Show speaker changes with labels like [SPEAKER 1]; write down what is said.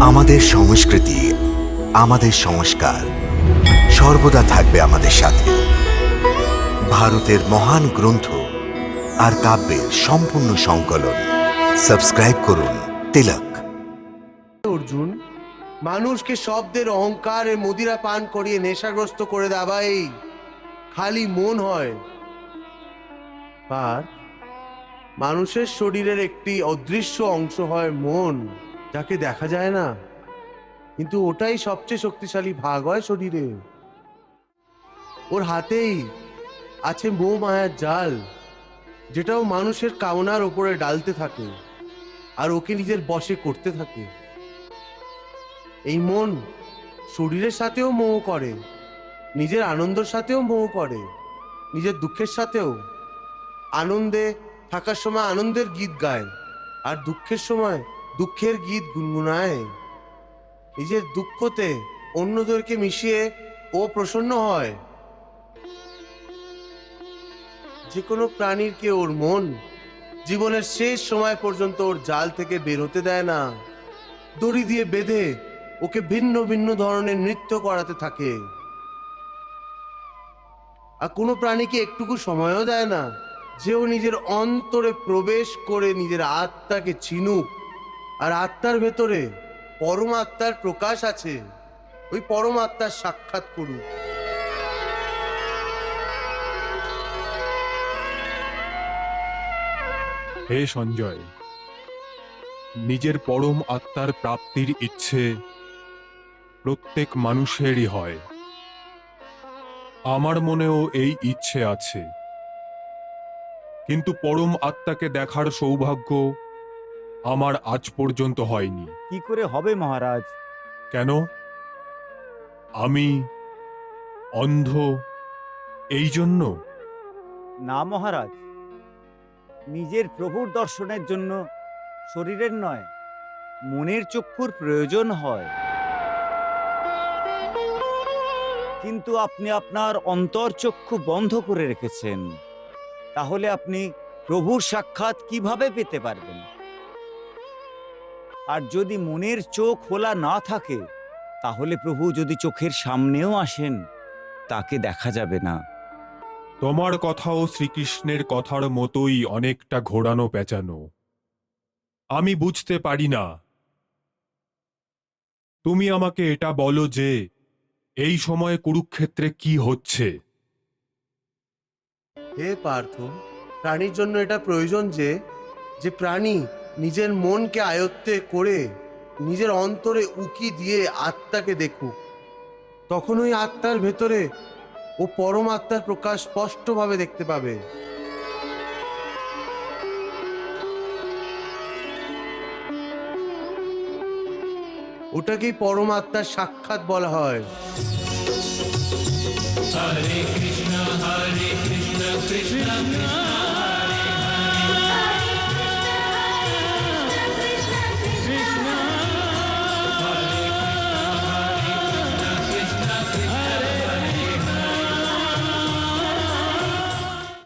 [SPEAKER 1] আমাদের সংস্কৃতি, আমাদের সংস্কার সর্বদা থাকবে আমাদের সাথে। ভারতের মহান গ্রন্থ আর কাব্যের সম্পূর্ণ সংকলন। সাবস্ক্রাইব করুন তিলক।
[SPEAKER 2] অর্জুন, মানুষকে শব্দের অহংকারে মদিরা পান করিয়ে নেশাগ্রস্ত করে দেওয়াই খালি মন হয়। আর মানুষের শরীরের একটি অদৃশ্য অংশ হয় মন। যাকে দেখা যায় না। কিন্তু ওটাই সবচেয়ে শক্তিশালী ভাগ হয় শরীরে। ওর হাতেই আছে মোহ মায়ার জাল, যেটাও মানুষের কামনার ওপরে ডালতে থাকে আর ওকে নিজের বশে করতে থাকে। এই মন শরীরের সাথেও মোহ করে, নিজের আনন্দের সাথেও মোহ করে, নিজের দুঃখের সাথেও। আনন্দে থাকার সময় আনন্দের গীত গায় আর দুঃখের সময় দুঃখের গীত গুনগুনায়। নিজের দুঃখতে অন্যদেরকে মিশিয়ে ও প্রসন্ন হয়। যে কোনো প্রাণীর কে ওর মন জীবনের শেষ সময় পর্যন্ত ওর জাল থেকে বের হতে দেয় না। দড়ি দিয়ে বেঁধে ওকে ভিন্ন ভিন্ন ধরনের নৃত্য করাতে থাকে। আর কোনো প্রাণীকে একটুকু সময়ও দেয় না। যে ও নিজের অন্তরে প্রবেশ করে নিজের আত্মাকে চিনুক আর আত্মার ভেতরে পরমাত্মার প্রকাশ আছে। ওই পরমাত্মার সাক্ষাৎ করুক
[SPEAKER 3] হে সঞ্জয়, নিজের পরম আত্মার প্রাপ্তির ইচ্ছে প্রত্যেক মানুষেরই হয়। আমার মনেও এই ইচ্ছে আছে। কিন্তু পরম আত্মাকে দেখার সৌভাগ্য আমার আজ পর্যন্ত হয়নি।
[SPEAKER 4] কি করে হবে মহারাজ?
[SPEAKER 3] কেন? আমি অন্ধ এই জন্য?
[SPEAKER 4] না মহারাজ নিজের প্রভুর দর্শনের জন্য শরীরের নয় মনের চক্ষুর প্রয়োজন হয়। কিন্তু আপনি আপনার অন্তর্চক্ষু বন্ধ করে রেখেছেন। তাহলে আপনি প্রভুর সাক্ষাৎ কীভাবে পেতে পারবেন? আর যদি মনের চোখ খোলা না থাকে তাহলে প্রভু যদি চোখের সামনেও আসেন তাকে দেখা যাবে না।
[SPEAKER 3] তোমার কথাও শ্রীকৃষ্ণের কথার মতোই অনেকটা ঘোরানো পেঁচানো। আমি বুঝতে পারি না। তুমি আমাকে এটা বলো যে এই সময়ে কুরুক্ষেত্রে কি হচ্ছে?
[SPEAKER 2] হে পার্থ প্রাণীর জন্য এটা প্রয়োজন যে যে প্রাণী নিজের মনকে আয়ত্তে করে নিজের অন্তরে উকি দিয়ে আত্মাকে দেখুক। তখন ওই আত্মার ভেতরে ও পরমাত্মার প্রকাশ স্পষ্টভাবে দেখতে পাবে। ওটাকেই পরমাত্মার সাক্ষাৎ বলা হয়।
[SPEAKER 5] Krishna, Krishna Krishna,